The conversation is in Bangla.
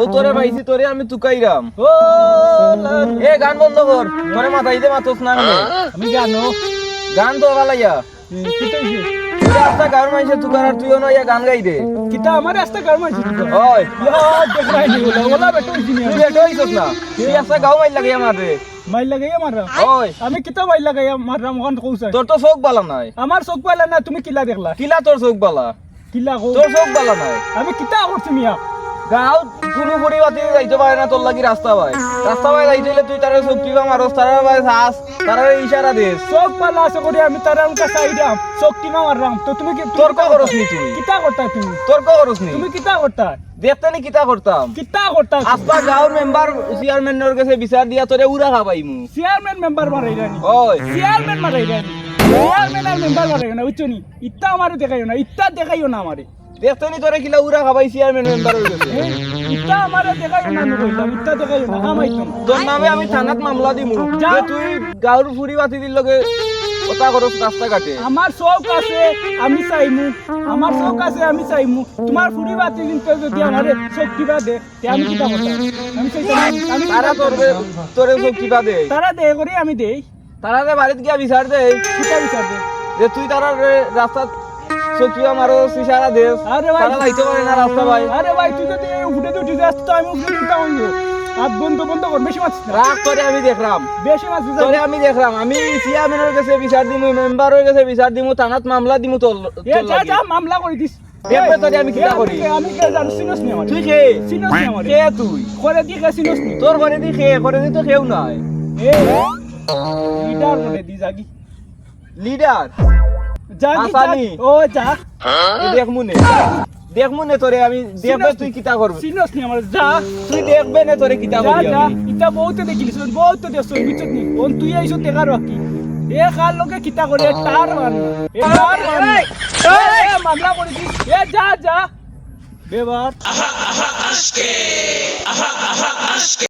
ও তোরে পাইছি তোরে আমি তুকাইরাম। ও এ গান বন্ধ কর। তোরে মাথায় দে মাতস না আমি জানো। গান তো তুই রাস্তা গান মাইছে তুকার আর তুইও নইয়া গান গাই দে কিতা আমার রাস্তা কার মাইছি তো ওই দেখরাই নি ওলা ওলা বেটো হইছি নি তুই হইছস না? তুই রাস্তা গাও মাইল রে লাগাইয়া মাররা ওই আমি কিতা মাইল লাগাইয়া মাররাম ওখান কৌসাই তোর তো চোখ বালা নাই। আমার চোখ পাইলা না তুমি কিলা দেখলা? কিলা তোর চোখ বালা? কিলা তোর চোখ বালা নাই। আমি কিতা করছি মিয়া? গাঁও কোনো পরিবাতি যাইতে পারে না তোর লাগি রাস্তা পায়। রাস্তা পায় যাইতে হলে তুই তারা চোখ টিপা মারস তারা পায় শ্বাস তারা ইশারা দিস চোখ পালা আছে করে আমি তার সাইডাম চোখ টিমা মাররাম তো তুমি কি তর্ক করস নি তুই কিতা করতা তুমি? তর্ক করস নি? তুমি কিতা করতা দেখতে নি কিতা করতাম কিতা করতা আসপা গাঁওর মেম্বার চেয়ারম্যানের কাছে বিচার দিয়া তোরে উড়া খাবাইমু চেয়ারম্যান মেম্বার মারাইরানি ওই চেয়ারম্যান মারাইরানি চেয়ারম্যান আর মেম্বার মারাইও না? বুঝছ নি? ইত্তা আমারে দেখাইও না ইত্তা দেখাইও না আমারে দেখতে নি তোরে কিলা উড়া খাবাই চেয়ারম্যান আমারে দেখাইও না কইলাম দেখাইও না না তোর নামে আমি থানাত মামলা দিমু যা। তুই গাঁওর ফুরি বাতি দিল লগে কথা করস রাস্তা আমার শোক আছে আমি চাইমু। আমার শোক আছে আমি চাইমু। তোমার ফুরি বাতি কিন্তু যদি আমারে শোক দিবা দে তে আমি করতাম আমি চাইতাম আমি তারা তোর তোরে চোখ টিপা দে। তারা দে করে আমি দেই। তারা যে বাড়িতে গিয়া বিচার দে। কিতা বিচার দে। যে তুই তারা রাস্তা চোখ টিপা মারো ইশারা আরে ভাই। লাইতে পারে না রাস্তা ভাই। আরে ভাই তুই যদি উঠে উঠে যাস তো আমি উঠে দিতে হইব বন্ধ বন্ধ কর বেশি মাছ রাগ করে আমি দেখলাম। বেশি মাছ তোরে আমি দেখলাম। আমি চেয়ারম্যানের কাছে বিচার দিমু মেম্বারের কাছে বিচার দিমু থানাত মামলা দিমু তোর যা যা মামলা করে দিস। আমি কিতা করি? আমি কে জানো? সিনস নি আমার। তুই খে সিনস নি আমার। কে তুই? করে দি কে সিনস নি তোর ঘরে দি খে ঘরে দি তো খেউ নাই। এ লিডার করে দি জাগি লিডার? জাগি আসানি। জাগি। ও যা দেখমু নে দেখমু নে তোরে আমি দেখবে তুই কিতা করবি সিনস নি আমার যা তুই দেখবে নে তোরে কিতা যা করবি যা। ইটা বহুত দেখিলিস বহুত দেখছ বিচত নি ওন তুই আইছ দেখার বাকি এ কার লোকে কিতা করে তার মান এ তার মান এ মামলা করে দিস এ যা যা বেবার